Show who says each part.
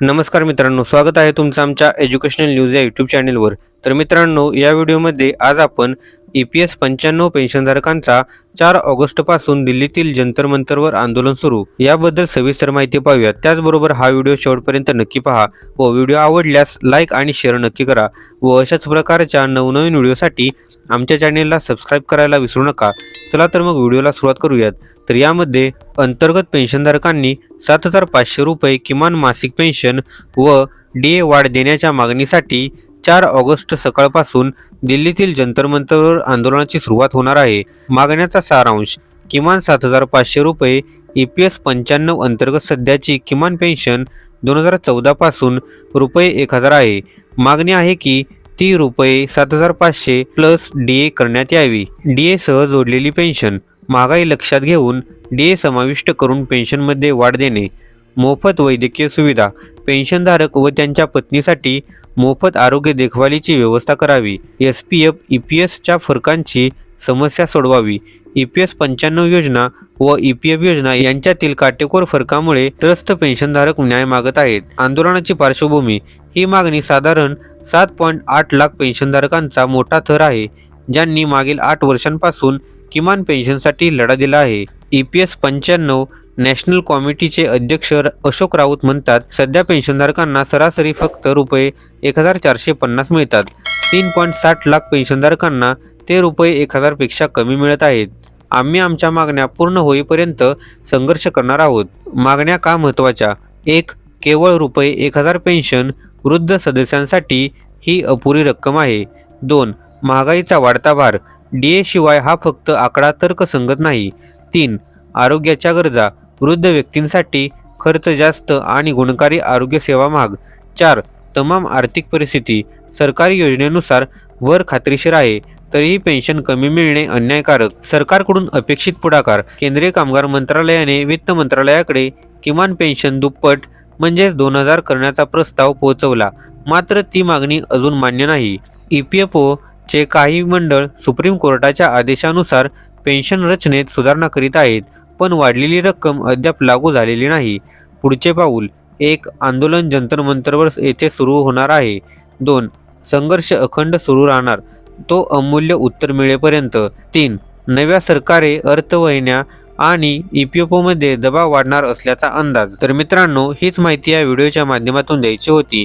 Speaker 1: नमस्कार मित्रांनो स्वागत आहे तुमचं आमच्या एज्युकेशनल न्यूज या यूट्यूब चॅनेलवर तर मित्रांनो या व्हिडिओमध्ये आज आपण ई पी एस पंच्याण्णव पेन्शनधारकांचा चार ऑगस्टपासून दिल्लीतील जंतर मंतरवर आंदोलन सुरू. याबद्दल सविस्तर माहिती पाहूयात. त्याचबरोबर हा व्हिडिओ शेवटपर्यंत नक्की पहा व व्हिडिओ आवडल्यास लाईक आणि शेअर नक्की करा व अशाच प्रकारच्या नवनवीन व्हिडिओसाठी आमच्या चॅनेलला सबस्क्राईब करायला विसरू नका. चला तर मग व्हिडिओला सुरुवात करूयात. तर यामध्ये अंतर्गत पेन्शनधारकांनी सात हजार पाचशे रुपये किमान मासिक पेन्शन व डी ए वाढ देण्याच्या मागणीसाठी चार ऑगस्ट सकाळपासून दिल्लीतील जंतरमंतरवर आंदोलनाची सुरुवात होणार आहे. मागण्याचा सारांश किमान सात हजार पाचशे रुपये ई पी एस पंच्याण्णव अंतर्गत सध्याची किमान पेन्शन दोन हजार चौदापासून रुपये एक हजार आहे. मागणी आहे की ती रुपये सात हजार पाचशे प्लस डी ए करण्यात यावी. डी ए सह जोडलेली पेन्शन महागाई लक्षात घेऊन डी ए समाविष्ट करून पेन्शनमध्ये वाढ देणे मोफत वैद्यकीय सुविधा पेन्शनधारक व त्यांच्या पत्नीसाठी मोफत आरोग्य देखभालीची व्यवस्था करावी S P F E P एसच्या फरकांची समस्या सोडवावी ई पी एस पंच्याण्णव योजना व ई पी एफ योजना यांच्यातील काटेकोर फरकामुळे त्रस्त पेन्शनधारक न्याय मागत आहेत. आंदोलनाची पार्श्वभूमी ही मागणी साधारण सात पॉईंट आठ लाख पेन्शनधारकांचा मोठा थर आहे ज्यांनी मागील आठ वर्षांपासून किमान पेन्शनसाठी लढा दिला आहे. ई पी एस पंच्याण्णव नॅशनल कॉमिटीचे अध्यक्ष अशोक राऊत म्हणतात सध्या पेन्शनधारकांना सरासरी फक्त रुपये एक हजार चारशे पन्नास मिळतात. तीन पॉईंट साठ लाख पेन्शनधारकांना ते रुपये एक हजारपेक्षा कमी मिळत आहेत. आम्ही आमच्या मागण्या पूर्ण होईपर्यंत संघर्ष करणार आहोत. मागण्या का महत्त्वाच्या? एक केवळ रुपये एक हजार पेन्शन वृद्ध सदस्यांसाठी ही अपुरी रक्कम आहे. दोन महागाईचा वाढता भार. डी ए शिवाय हा फक्त आकडा तर्कसंगत नाही. तीन आरोग्याच्या गरजा वृद्ध व्यक्तींसाठी खर्च जास्त आणि गुणकारी आरोग्य सेवा महाग. चार तमाम आर्थिक परिस्थिती सरकारी योजनेनुसार वर खात्रीशीर आहे तरीही पेन्शन कमी मिळणे अन्यायकारक. सरकारकडून अपेक्षित पुढाकार केंद्रीय कामगार मंत्रालयाने वित्त मंत्रालयाकडे किमान पेन्शन दुप्पट म्हणजेच दोन हजार करण्याचा प्रस्ताव पोहोचवला. मात्र ती मागणी अजून मान्य नाही. ई पी एफ चे काही मंडळ सुप्रीम कोर्टाच्या आदेशानुसार पेन्शन रचनेत सुधारणा करीत आहेत पण वाढलेली रक्कम अद्याप लागू झालेली नाही. पुढचे पाऊल एक आंदोलन जंतर मंतरवर येथे सुरू होणार आहे. दोन संघर्ष अखंड सुरू राहणार. तो अमूल्य उत्तर मिळेपर्यंत. तीन नव्या सरकारे अर्थवहिन्या आणि ई पी ओमध्ये दबाव वाढणार असल्याचा अंदाज. तर मित्रांनो हीच माहिती या व्हिडिओच्या माध्यमातून द्यायची होती.